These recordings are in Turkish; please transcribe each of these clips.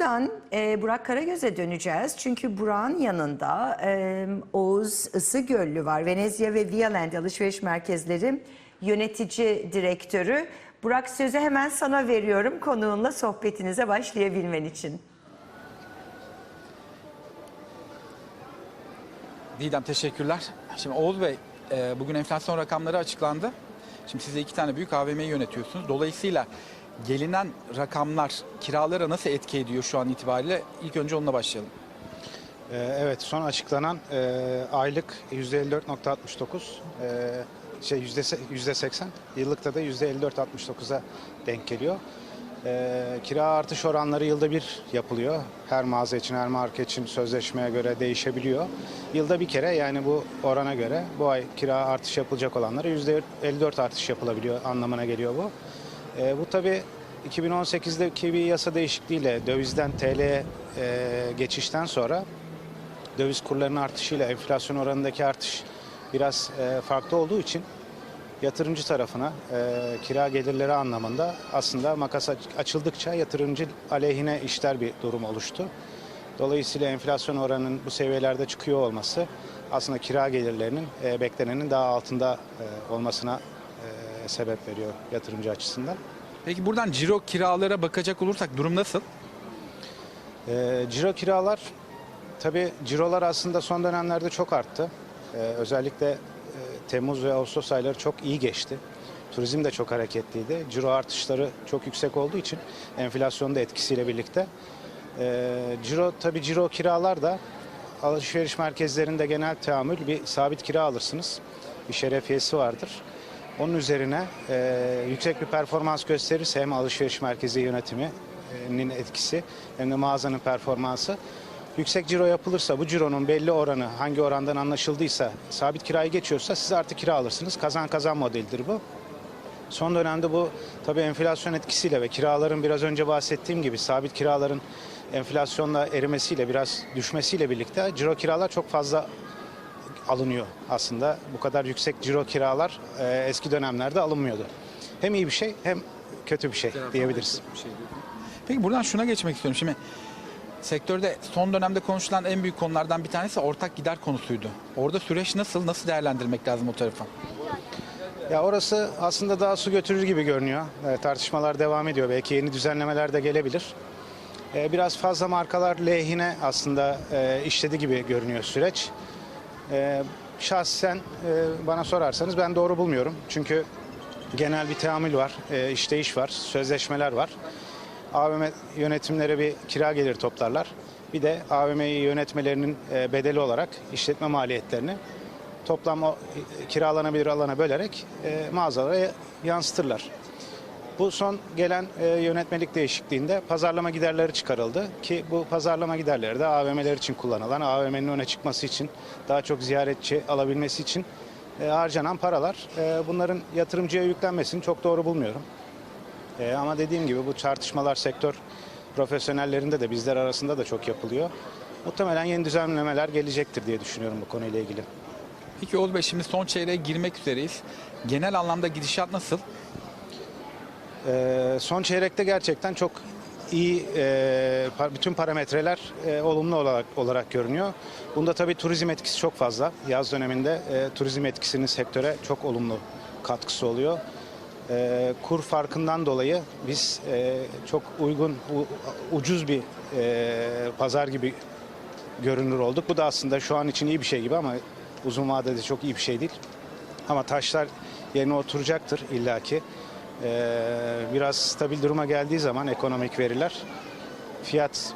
buradan e, Burak Karagöz'e döneceğiz. Çünkü Burak'ın yanında e, Oğuz Isıgöllü var. Venezia ve Vialand alışveriş merkezleri yönetici direktörü. Burak sözü hemen sana veriyorum konuğunla sohbetinize başlayabilmen için. Didem teşekkürler. Şimdi Oğuz Bey e, bugün enflasyon rakamları açıklandı. Şimdi siz de iki tane büyük AVM'yi yönetiyorsunuz. Dolayısıyla gelinen rakamlar kiralara nasıl etki ediyor şu an itibariyle? İlk önce onunla başlayalım. Ee, Evet, son açıklanan e, aylık %54.69, e, şey yüzde se- yüzde 80, yıllıkta da %54.69'a denk geliyor. E, kira artış oranları yılda bir yapılıyor. Her mağaza için, her marka için sözleşmeye göre değişebiliyor. Yılda bir kere yani bu orana göre bu ay kira artış yapılacak olanlara %54 artış yapılabiliyor anlamına geliyor bu. E, bu tabii 2018'deki bir yasa değişikliğiyle dövizden TL'ye e, geçişten sonra döviz kurlarının artışıyla enflasyon oranındaki artış biraz e, farklı olduğu için yatırımcı tarafına e, kira gelirleri anlamında aslında makas aç- açıldıkça yatırımcı aleyhine işler bir durum oluştu. Dolayısıyla enflasyon oranının bu seviyelerde çıkıyor olması aslında kira gelirlerinin e, beklenenin daha altında e, olmasına sebep veriyor yatırımcı açısından. Peki buradan ciro kiralara bakacak olursak durum nasıl? E, ciro kiralar, tabii cirolar aslında son dönemlerde çok arttı. E, özellikle e, Temmuz ve Ağustos ayları çok iyi geçti. Turizm de çok hareketliydi. Ciro artışları çok yüksek olduğu için enflasyonun da etkisiyle birlikte. E, ciro tabii ciro kiralar da alışveriş merkezlerinde genel teamül bir sabit kira alırsınız. Bir şerefiyesi vardır. Onun üzerine e, yüksek bir performans gösterirse hem alışveriş merkezi yönetiminin etkisi hem de mağazanın performansı yüksek ciro yapılırsa bu cironun belli oranı hangi orandan anlaşıldıysa sabit kirayı geçiyorsa siz artık kira alırsınız. Kazan kazan modelidir bu. Son dönemde bu tabii enflasyon etkisiyle ve kiraların biraz önce bahsettiğim gibi sabit kiraların enflasyonla erimesiyle biraz düşmesiyle birlikte ciro kiralar çok fazla alınıyor aslında. Bu kadar yüksek ciro kiralar e, eski dönemlerde alınmıyordu. Hem iyi bir şey hem kötü bir şey diyebiliriz. Peki buradan şuna geçmek istiyorum. Şimdi sektörde son dönemde konuşulan en büyük konulardan bir tanesi ortak gider konusuydu. Orada süreç nasıl, nasıl değerlendirmek lazım o tarafı? Ya orası aslında daha su götürür gibi görünüyor. E, tartışmalar devam ediyor. Belki yeni düzenlemeler de gelebilir. E, biraz fazla markalar lehine aslında e, işledi gibi görünüyor süreç. E, şahsen e, bana sorarsanız ben doğru bulmuyorum. Çünkü genel bir teamül var, e, işleyiş var, sözleşmeler var. AVM yönetimlere bir kira gelir toplarlar. Bir de AVM'yi yönetmelerinin e, bedeli olarak işletme maliyetlerini toplam o e, kiralanabilir alana bölerek e, mağazalara yansıtırlar. Bu son gelen e, yönetmelik değişikliğinde pazarlama giderleri çıkarıldı ki bu pazarlama giderleri de AVM'ler için kullanılan, AVM'nin öne çıkması için, daha çok ziyaretçi alabilmesi için e, harcanan paralar. E, bunların yatırımcıya yüklenmesini çok doğru bulmuyorum. E, ama dediğim gibi bu tartışmalar sektör profesyonellerinde de bizler arasında da çok yapılıyor. Muhtemelen yeni düzenlemeler gelecektir diye düşünüyorum bu konuyla ilgili. Peki Oğuz Bey şimdi son çeyreğe girmek üzereyiz. Genel anlamda gidişat nasıl? Ee, son çeyrekte gerçekten çok iyi e, bütün parametreler e, olumlu olarak olarak görünüyor. Bunda tabii turizm etkisi çok fazla. Yaz döneminde e, turizm etkisinin sektöre çok olumlu katkısı oluyor. E, kur farkından dolayı biz e, çok uygun, u- ucuz bir e, pazar gibi görünür olduk. Bu da aslında şu an için iyi bir şey gibi ama uzun vadede çok iyi bir şey değil. Ama taşlar yerine oturacaktır illaki. Ee, biraz stabil duruma geldiği zaman ekonomik veriler fiyat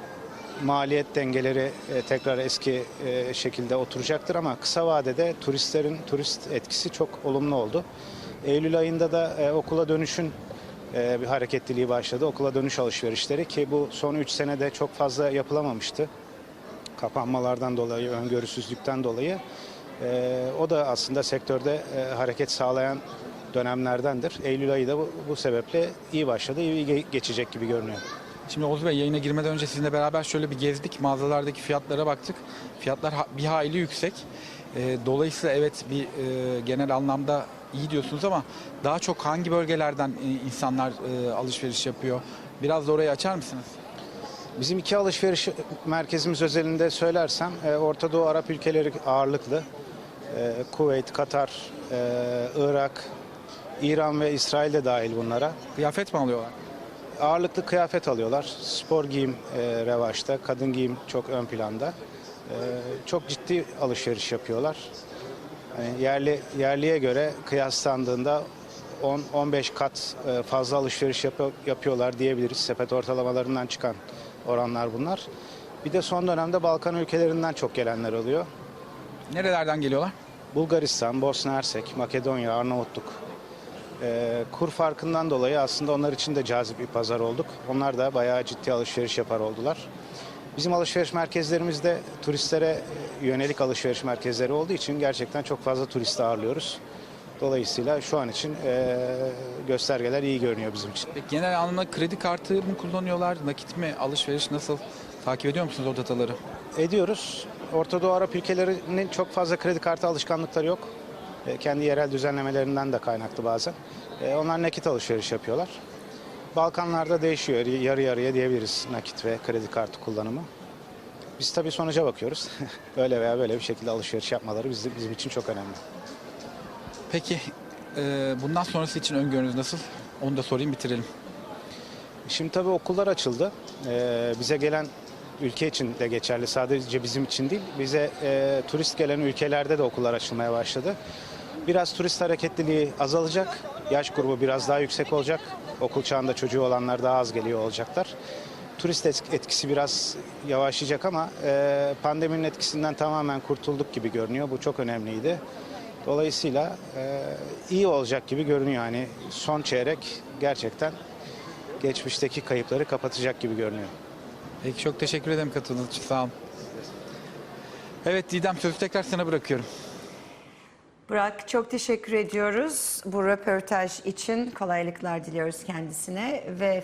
maliyet dengeleri e, tekrar eski e, şekilde oturacaktır ama kısa vadede turistlerin turist etkisi çok olumlu oldu. Eylül ayında da e, okula dönüşün bir hareketliliği başladı. Okula dönüş alışverişleri ki bu son 3 senede çok fazla yapılamamıştı kapanmalardan dolayı, öngörüsüzlükten dolayı o da aslında sektörde hareket sağlayan dönemlerdendir. Eylül ayı da bu, bu sebeple iyi başladı, iyi ge- geçecek gibi görünüyor. Şimdi Oğuz Bey yayına girmeden önce sizinle beraber şöyle bir gezdik. Mağazalardaki fiyatlara baktık. Fiyatlar bir hayli yüksek. Ee, dolayısıyla evet bir e, genel anlamda iyi diyorsunuz ama daha çok hangi bölgelerden e, insanlar e, alışveriş yapıyor? Biraz da orayı açar mısınız? Bizim iki alışveriş merkezimiz özelinde söylersem e, Orta Doğu Arap ülkeleri ağırlıklı. E, Kuveyt, Katar, e, Irak, İran ve İsrail de dahil bunlara. Kıyafet mi alıyorlar? Ağırlıklı kıyafet alıyorlar. Spor giyim e, revaçta, kadın giyim çok ön planda. E, çok ciddi alışveriş yapıyorlar. Yani yerli yerliye göre kıyaslandığında 10-15 kat e, fazla alışveriş yapı- yapıyorlar diyebiliriz. Sepet ortalamalarından çıkan oranlar bunlar. Bir de son dönemde Balkan ülkelerinden çok gelenler oluyor. Nerelerden geliyorlar? Bulgaristan, Bosna Hersek, Makedonya, Arnavutluk. Ee, kur farkından dolayı aslında onlar için de cazip bir pazar olduk. Onlar da bayağı ciddi alışveriş yapar oldular. Bizim alışveriş merkezlerimizde turistlere e, yönelik alışveriş merkezleri olduğu için gerçekten çok fazla turist ağırlıyoruz. Dolayısıyla şu an için e, göstergeler iyi görünüyor bizim için. Peki genel anlamda kredi kartı mı kullanıyorlar? Nakit mi? Alışveriş nasıl? Takip ediyor musunuz o dataları? ediyoruz. Orta Doğu Arap ülkelerinin çok fazla kredi kartı alışkanlıkları yok. E, Kendi yerel düzenlemelerinden de kaynaklı bazen. E, Onlar nakit alışveriş yapıyorlar. Balkanlarda değişiyor. Yarı yarıya diyebiliriz nakit ve kredi kartı kullanımı. Biz tabii sonuca bakıyoruz. böyle veya böyle bir şekilde alışveriş yapmaları bizim, bizim için çok önemli. Peki e, bundan sonrası için öngörünüz nasıl? Onu da sorayım bitirelim. Şimdi tabii okullar açıldı. Bize gelen ülke için de geçerli. Sadece bizim için değil. Bize e, turist gelen ülkelerde de okullar açılmaya başladı. Biraz turist hareketliliği azalacak. Yaş grubu biraz daha yüksek olacak. Okul çağında çocuğu olanlar daha az geliyor olacaklar. Turist etk- etkisi biraz yavaşlayacak ama e, pandeminin etkisinden tamamen kurtulduk gibi görünüyor. Bu çok önemliydi. Dolayısıyla e, iyi olacak gibi görünüyor. Yani son çeyrek gerçekten geçmişteki kayıpları kapatacak gibi görünüyor. Peki çok teşekkür ederim katıldığınız için. Sağ olun. Evet Didem sözü tekrar sana bırakıyorum. Burak çok teşekkür ediyoruz bu röportaj için. Kolaylıklar diliyoruz kendisine ve